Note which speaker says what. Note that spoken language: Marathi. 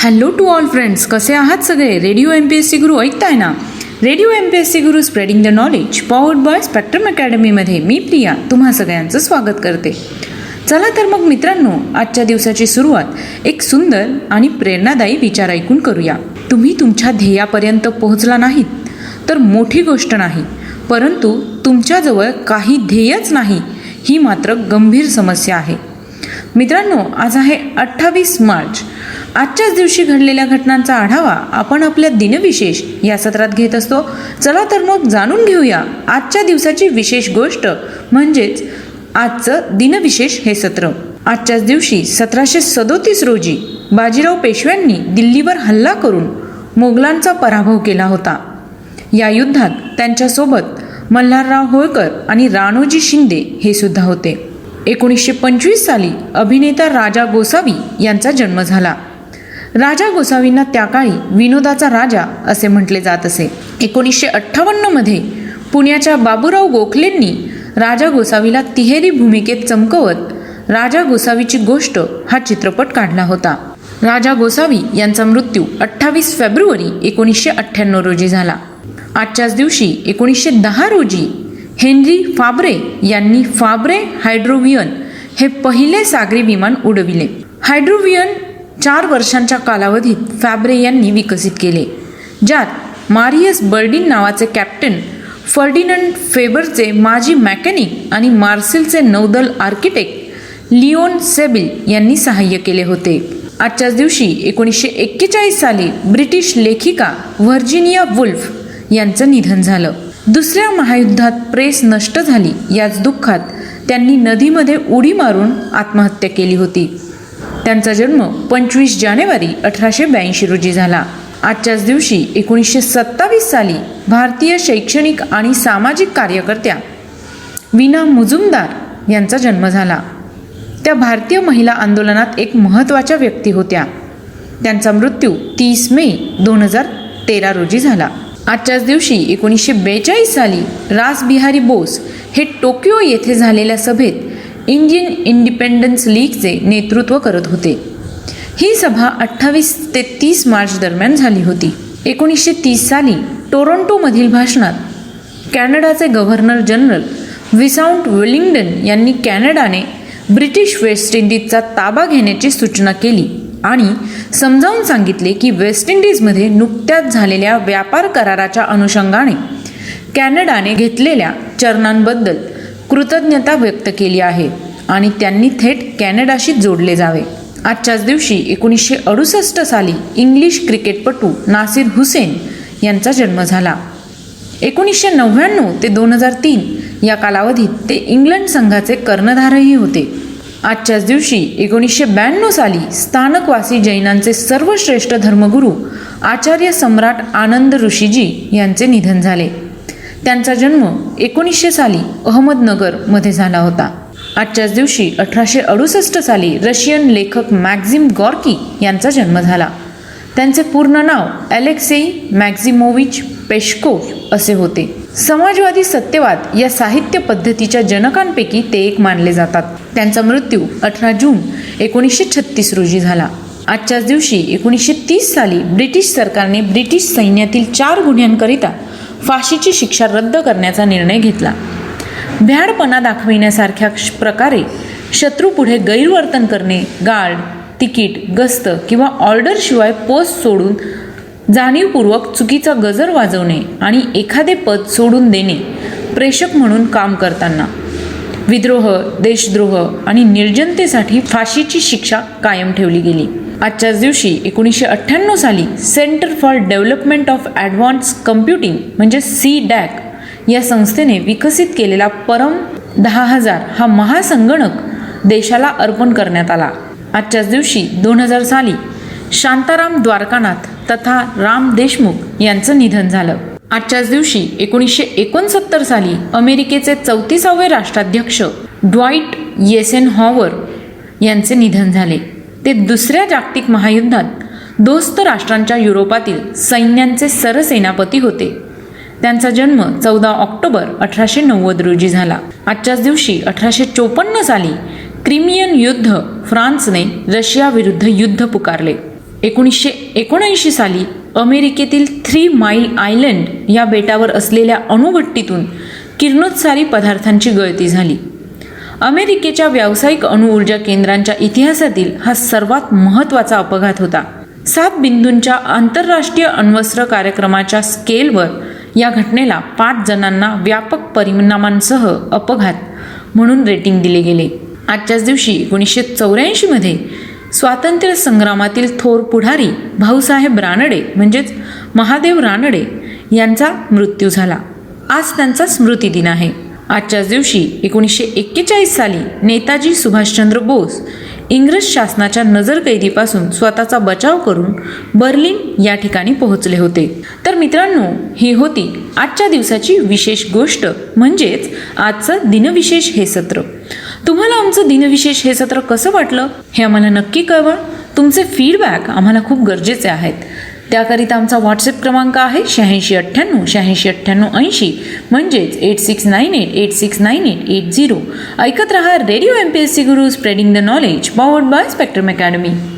Speaker 1: हॅलो टू ऑल फ्रेंड्स कसे आहात सगळे? Radio M P S C Guru ऐकताय ना? Radio M P S C Guru spreading the knowledge powered by spectrum अकॅडमीमध्ये मी प्रिया तुम्हा सगळ्यांचं स्वागत करते. चला तर मग मित्रांनो आजच्या दिवसाची सुरुवात एक सुंदर आणि प्रेरणादायी विचार ऐकून करूया. तुम्ही तुमच्या ध्येयापर्यंत पोहोचला नाहीत तर मोठी गोष्ट नाही. परंतु तुमच्याजवळ काही ध्येयच नाही ही मात्र गंभीर समस्या आहे. मित्रांनो आज आहे अठ्ठावीस मार्च. आजच्याच दिवशी घडलेल्या घटनांचा आढावा आपण आपल्या दिनविशेष या सत्रात घेत असतो. चला तर मग जाणून घेऊया आजच्या दिवसाची विशेष गोष्ट म्हणजेच आजचं दिनविशेष हे सत्र. आजच्याच दिवशी सतराशे सदोतीस रोजी बाजीराव पेशव्यांनी दिल्लीवर हल्ला करून मोगलांचा पराभव केला होता. या युद्धात त्यांच्यासोबत मल्हारराव होळकर आणि राणोजी शिंदे हे सुद्धा होते. एकोणीसशे पंचवीस साली अभिनेता राजा गोसावी यांचा जन्म झाला. राजा गोसावींना त्या काळी विनोदाचा राजा असे म्हटले जात असे. एकोणीसशे अठ्ठावन्नमध्ये पुण्याच्या बाबूराव गोखलेंनी राजा गोसावीला तिहेरी भूमिकेत चमकवत राजा गोसावीची गोष्ट हा चित्रपट काढला होता. राजा गोसावी यांचा मृत्यू अठ्ठावीस फेब्रुवारी एकोणीसशे अठ्ठ्याण्णव रोजी झाला. आजच्याच दिवशी एकोणीसशे दहा रोजी हेनरी फाब्रे यांनी फाब्रे हायड्रोवियन हे पहिले सागरी विमान उडविले. हायड्रोवियन चार वर्षांच्या कालावधीत फॅब्रे यांनी विकसित केले ज्यात मारियस बर्डिन नावाचे कॅप्टन फर्डिनंड फेबरचे माजी मॅकॅनिक आणि मार्सेलचे नौदल आर्किटेक्ट लिओन सेबिल यांनी सहाय्य केले होते. आजच्याच दिवशी एकोणीसशे एक्केचाळीस साली ब्रिटिश लेखिका व्हर्जिनिया वुल्फ यांचं निधन झालं. दुसऱ्या महायुद्धात प्रेस नष्ट झाली याच दुःखात त्यांनी नदीमध्ये उडी मारून आत्महत्या केली होती. त्यांचा जन्म पंचवीस जानेवारी अठराशे ब्याऐंशी रोजी झाला. आजच्याच दिवशी एकोणीसशे सत्तावीस साली भारतीय शैक्षणिक आणि सामाजिक कार्यकर्त्या विना मुजुमदार यांचा जन्म झाला. त्या भारतीय महिला आंदोलनात एक महत्त्वाच्या व्यक्ती होत्या. त्यांचा मृत्यू तीस मे दोन हजार तेरा रोजी झाला. आजच्याच दिवशी एकोणीसशे बेचाळीस साली रासबिहारी बोस हे टोकियो येथे झालेल्या सभेत इंडियन इंडिपेंडन्स लीगचे नेतृत्व करत होते. ही सभा अठ्ठावीस ते तीस मार्च दरम्यान झाली होती. एकोणीसशे तीस साली टोरंटोमधील भाषणात कॅनडाचे गव्हर्नर जनरल विसाउंट वेलिंग्डन यांनी कॅनडाने ब्रिटिश वेस्ट इंडिजचा ताबा घेण्याची सूचना केली आणि समजावून सांगितले की वेस्ट इंडिजमध्ये नुकत्याच झालेल्या व्यापार कराराच्या अनुषंगाने कॅनडाने घेतलेल्या चरणांबद्दल कृतज्ञता व्यक्त केली आहे आणि त्यांनी थेट कॅनडाशी जोडले जावे. आजच्याच दिवशी एकोणीसशे अडुसष्ट साली इंग्लिश क्रिकेटपटू नासिर हुसेन यांचा जन्म झाला. एकोणीसशे नव्याण्णव ते दोन हजार तीन या कालावधीत ते इंग्लंड संघाचे कर्णधारही होते. आजच्याच दिवशी एकोणीसशे ब्याण्णव साली स्थानकवासी जैनांचे सर्वश्रेष्ठ धर्मगुरू आचार्य सम्राट आनंद ऋषीजी यांचे निधन झाले. त्यांचा जन्म एकोणीसशे साली अहमदनगरमध्ये झाला होता. आजच्याच दिवशी अठराशे अडुसष्ट साली रशियन लेखक मॅक्झिम गॉर्की यांचा जन्म झाला. त्यांचे पूर्ण नाव अलेक्सेई मॅक्झिमोविच पेशकोव असे होते. समाजवादी सत्यवाद या साहित्य पद्धतीच्या जनकांपैकी ते एक मानले जातात. त्यांचा मृत्यू अठरा जून एकोणीसशे छत्तीस रोजी झाला. आजच्याच दिवशी एकोणीसशे तीस साली ब्रिटिश सरकारने ब्रिटिश सैन्यातील चार गुन्ह्यांकरिता फाशीची शिक्षा रद्द करण्याचा निर्णय घेतला. भ्याडपणा दाखविण्यासारख्या प्रकारे शत्रूपुढे गैरवर्तन करणे गार्ड तिकीट गस्त किंवा ऑर्डरशिवाय पोस्ट सोडून जाणीवपूर्वक चुकीचा गजर वाजवणे आणि एखादे पद सोडून देणे प्रेषक म्हणून काम करताना. विद्रोह देशद्रोह आणि निर्जनतेसाठी फाशीची शिक्षा कायम ठेवली गेली. आजच्याच दिवशी एकोणीसशे अठ्ठ्याण्णव साली centre for development of advance computing म्हणजे सी डॅक या संस्थेने विकसित केलेला परम दहा हजार हा महासंगणक देशाला अर्पण करण्यात आला. आजच्याच दिवशी दोन हजार साली शांताराम द्वारकानाथ तथा राम देशमुख यांचं निधन झालं. आजच्याच दिवशी एकोणीसशे एकोणसत्तर साली अमेरिकेचे चौतीसावे राष्ट्राध्यक्ष ड्वाईट येसेन हॉवर यांचे निधन झाले. ते दुसऱ्या जागतिक महायुद्धात दोस्त राष्ट्रांच्या युरोपातील सैन्यांचे सरसेनापती होते. त्यांचा जन्म चौदा ऑक्टोबर अठराशे नव्वद रोजी झाला. आजच्याच दिवशी अठराशे चोपन्न साली क्रिमियन युद्ध फ्रान्सने रशियाविरुद्ध युद्ध पुकारले. एकोणीसशे एकोणऐंशी साली अमेरिकेतील थ्री माईल आयलंड या बेटावर असलेल्या अणुभट्टीतून किरणोत्सारी पदार्थांची गळती झाली. अमेरिकेच्या व्यावसायिक अणुऊर्जा केंद्रांच्या इतिहासातील हा सर्वात महत्त्वाचा अपघात होता. सात बिंदूंच्या आंतरराष्ट्रीय अण्वस्त्र कार्यक्रमाच्या स्केलवर या घटनेला पाच जणांना व्यापक परिणामांसह अपघात म्हणून रेटिंग दिले गेले. आजच्याच दिवशी एकोणीसशे चौऱ्याऐंशीमध्ये स्वातंत्र्य संग्रामातील थोर पुढारी भाऊसाहेब रानडे म्हणजेच महादेव रानडे यांचा मृत्यू झाला. आज त्यांचा स्मृती दिन आहे. आजच्याच दिवशी एकोणीसशे एक्केचाळीस साली नेताजी सुभाषचंद्र बोस इंग्रज शासनाच्या नजरकैदीपासून स्वतःचा बचाव करून बर्लिन या ठिकाणी पोहोचले होते. तर मित्रांनो ही होती आजच्या दिवसाची विशेष गोष्ट म्हणजेच आजचं दिनविशेष हे सत्र. तुम्हाला आमचं दिनविशेष हे सत्र कसं वाटलं हे आम्हाला नक्की कळवा. तुमचे फीडबॅक आम्हाला खूप गरजेचे आहेत. त्याकरिता आमचा व्हॉट्सअप क्रमांक आहे शहाऐंशी अठ्ठ्याण्णव शहाऐंशी अठ्ठ्याण्णव ऐंशी. म्हणजेच eight six nine eight eight six nine eight eight zero ऐकत रहा radio M P S C Guru spreading the knowledge powered by Spectrum Academy